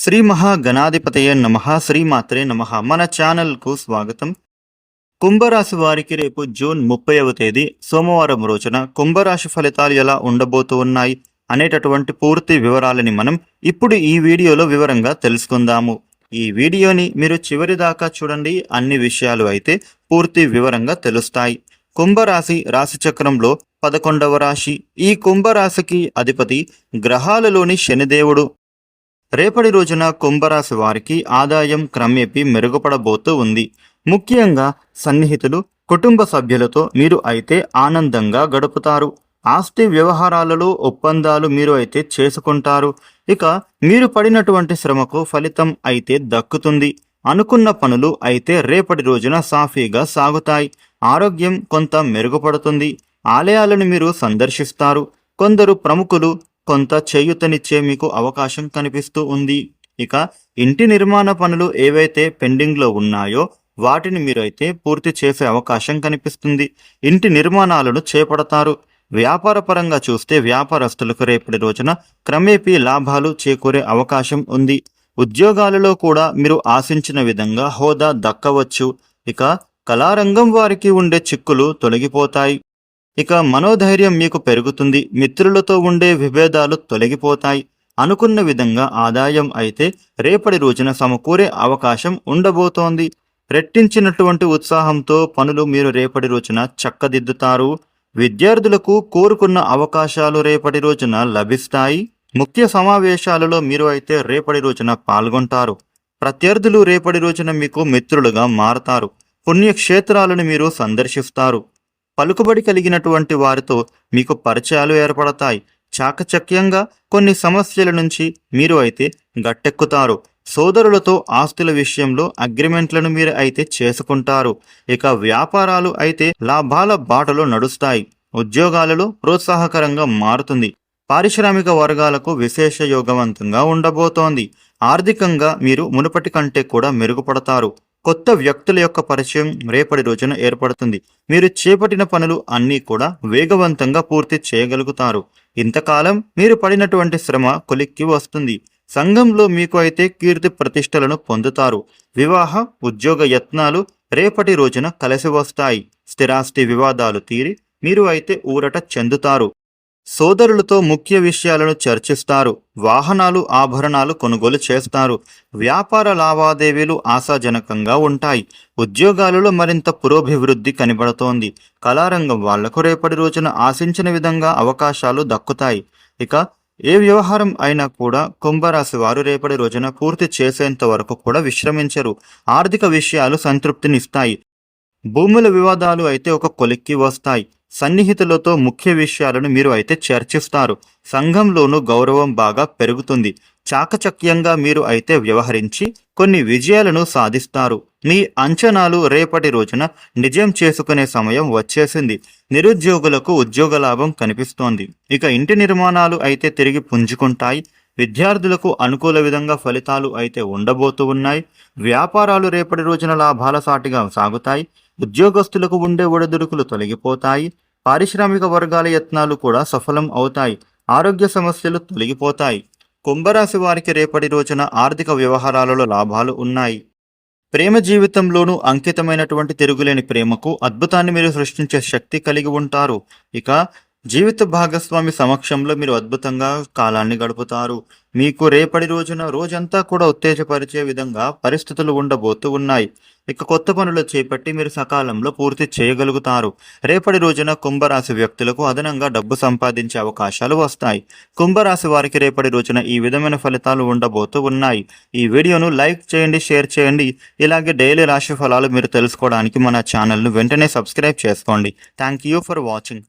శ్రీ మహాగణాధిపతయ నమ శ్రీమాత్రే నమ. మన ఛానల్కు స్వాగతం. కుంభరాశి వారికి రేపు జూన్ ముప్పైవ తేదీ సోమవారం రోజున కుంభరాశి ఫలితాలు ఎలా ఉండబోతూ ఉన్నాయి అనేటటువంటి పూర్తి వివరాలని మనం ఇప్పుడు ఈ వీడియోలో వివరంగా తెలుసుకుందాము. ఈ వీడియోని మీరు చివరి దాకా చూడండి అన్ని విషయాలు అయితే పూర్తి వివరంగా తెలుస్తాయి. కుంభరాశి రాశిచక్రంలో పదకొండవ రాశి. ఈ కుంభరాశికి అధిపతి గ్రహాలలోని శనిదేవుడు. రేపటి రోజున కుంభరాశి వారికి ఆదాయం క్రమేపీ మెరుగుపడబోతూ ఉంది. ముఖ్యంగా సన్నిహితులు కుటుంబ సభ్యులతో మీరు అయితే ఆనందంగా గడుపుతారు. ఆస్తి వ్యవహారాలలో ఒప్పందాలు మీరు అయితే చేసుకుంటారు. ఇక మీరు పడినటువంటి శ్రమకు ఫలితం అయితే దక్కుతుంది. అనుకున్న పనులు అయితే రేపటి రోజున సాఫీగా సాగుతాయి. ఆరోగ్యం కొంత మెరుగుపడుతుంది. ఆలయాలను మీరు సందర్శిస్తారు. కొందరు ప్రముఖులు కొంత చేయూతనిచ్చే మీకు అవకాశం కనిపిస్తూ ఉంది. ఇక ఇంటి నిర్మాణ పనులు ఏవైతే పెండింగ్లో ఉన్నాయో వాటిని మీరైతే పూర్తి చేసే అవకాశం కనిపిస్తుంది. ఇంటి నిర్మాణాలను చేపడతారు. వ్యాపార పరంగా చూస్తే వ్యాపారస్తులకు రేపటి రోజున క్రమేపీ లాభాలు చేకూరే అవకాశం ఉంది. ఉద్యోగాలలో కూడా మీరు ఆశించిన విధంగా హోదా దక్కవచ్చు. ఇక కళారంగం వారికి ఉండే చిక్కులు తొలగిపోతాయి. ఇక మనోధైర్యం మీకు పెరుగుతుంది మిత్రులతో ఉండే విభేదాలు తొలగిపోతాయి. అనుకున్న విధంగా ఆదాయం అయితే రేపటి రోజున సమకూరే అవకాశం ఉండబోతోంది. రెట్టించినటువంటి ఉత్సాహంతో పనులు మీరు రేపటి రోజున చక్కదిద్దుతారు. విద్యార్థులకు కోరుకున్న అవకాశాలు రేపటి రోజున లభిస్తాయి. ముఖ్య సమావేశాలలో మీరు అయితే రేపటి రోజున పాల్గొంటారు. ప్రత్యర్థులు రేపటి రోజున మీకు మిత్రులుగా మారతారు. పుణ్యక్షేత్రాలను మీరు సందర్శిస్తారు. పలుకుబడి కలిగినటువంటి వారితో మీకు పరిచయాలు ఏర్పడతాయి. చాకచక్యంగా కొన్ని సమస్యల నుంచి మీరు అయితే గట్టెక్కుతారు. సోదరులతో ఆస్తుల విషయంలో అగ్రిమెంట్లను మీరు అయితే చేసుకుంటారు. ఇక వ్యాపారాలు అయితే లాభాల బాటలో నడుస్తాయి. ఉద్యోగాలలో ప్రోత్సాహకరంగా మారుతుంది. పారిశ్రామిక వర్గాలకు విశేష యోగవంతంగా ఉండబోతోంది. ఆర్థికంగా మీరు మునుపటి కంటే కూడా మెరుగుపడతారు. కొత్త వ్యక్తుల యొక్క పరిచయం రేపటి రోజున ఏర్పడుతుంది. మీరు చేపట్టిన పనులు అన్నీ కూడా వేగవంతంగా పూర్తి చేయగలుగుతారు. ఇంతకాలం మీరు పడినటువంటి శ్రమ కొలిక్కి వస్తుంది. సంఘంలో మీకు అయితే కీర్తి ప్రతిష్టలను పొందుతారు. వివాహ ఉద్యోగ యత్నాలు రేపటి రోజున కలిసి వస్తాయి. స్థిరాస్తి వివాదాలు తీరి మీరు అయితే ఊరట చెందుతారు. సోదరులతో ముఖ్య విషయాలను చర్చిస్తారు వాహనాలు ఆభరణాలు కొనుగోలు చేస్తారు. వ్యాపార లావాదేవీలు ఆశాజనకంగా ఉంటాయి. ఉద్యోగాలలో మరింత పురోభివృద్ధి కనబడుతోంది. కళారంగం వాళ్ళకు రేపటి రోజున ఆశించిన విధంగా అవకాశాలు దక్కుతాయి. ఇక ఏ వ్యవహారం అయినా కూడా కుంభరాశి వారు రేపటి రోజున పూర్తి చేసేంత వరకు కూడా విశ్రమించరు. ఆర్థిక విషయాలు సంతృప్తినిస్తాయి. భూముల వివాదాలు అయితే ఒక కొలిక్కి వస్తాయి. సన్నిహితులతో ముఖ్య విషయాలను మీరు అయితే చర్చిస్తారు. సంఘంలోనూ గౌరవం బాగా పెరుగుతుంది. చాకచక్యంగా మీరు అయితే వ్యవహరించి కొన్ని విజయాలను సాధిస్తారు. మీ అంచనాలు రేపటి రోజున నిజం చేసుకునే సమయం వచ్చేసింది. నిరుద్యోగులకు ఉద్యోగ లాభం కనిపిస్తోంది. ఇక ఇంటి నిర్మాణాలు అయితే తిరిగి పుంజుకుంటాయి. విద్యార్థులకు అనుకూల విధంగా ఫలితాలు అయితే ఉండబోతూ ఉన్నాయి. వ్యాపారాలు రేపటి రోజున లాభాల సాటిగా సాగుతాయి. ఉద్యోగస్తులకు ఉండే ఒడిదుడుకులు తొలగిపోతాయి. పారిశ్రామిక వర్గాల యత్నాలు కూడా సఫలం అవుతాయి. ఆరోగ్య సమస్యలు తొలగిపోతాయి. కుంభరాశి వారికి రేపటి రోజున ఆర్థిక వ్యవహారాలలో లాభాలు ఉన్నాయి. ప్రేమ జీవితంలోనూ అంకితమైనటువంటి తిరుగులేని ప్రేమకు అద్భుతాన్ని మీరు సృష్టించే శక్తి కలిగి ఉంటారు. ఇక జీవిత భాగస్వామి సమక్షంలో మీరు అద్భుతంగా కాలాన్ని గడుపుతారు. మీకు రేపటి రోజున రోజంతా కూడా ఉత్తేజపరిచే విధంగా పరిస్థితులు ఉండబోతూ ఉన్నాయి. ఇక కొత్త పనులు చేపట్టి మీరు సకాలంలో పూర్తి చేయగలుగుతారు. రేపటి రోజున కుంభరాశి వ్యక్తులకు అదనంగా డబ్బు సంపాదించే అవకాశాలు వస్తాయి. కుంభరాశి వారికి రేపటి రోజున ఈ విధమైన ఫలితాలు ఉండబోతూ ఉన్నాయి. ఈ వీడియోను లైక్ చేయండి షేర్ చేయండి. ఇలాగే డైలీ రాశి ఫలాలు మీరు తెలుసుకోవడానికి మన ఛానల్ను వెంటనే సబ్స్క్రైబ్ చేసుకోండి. Thank you for watching.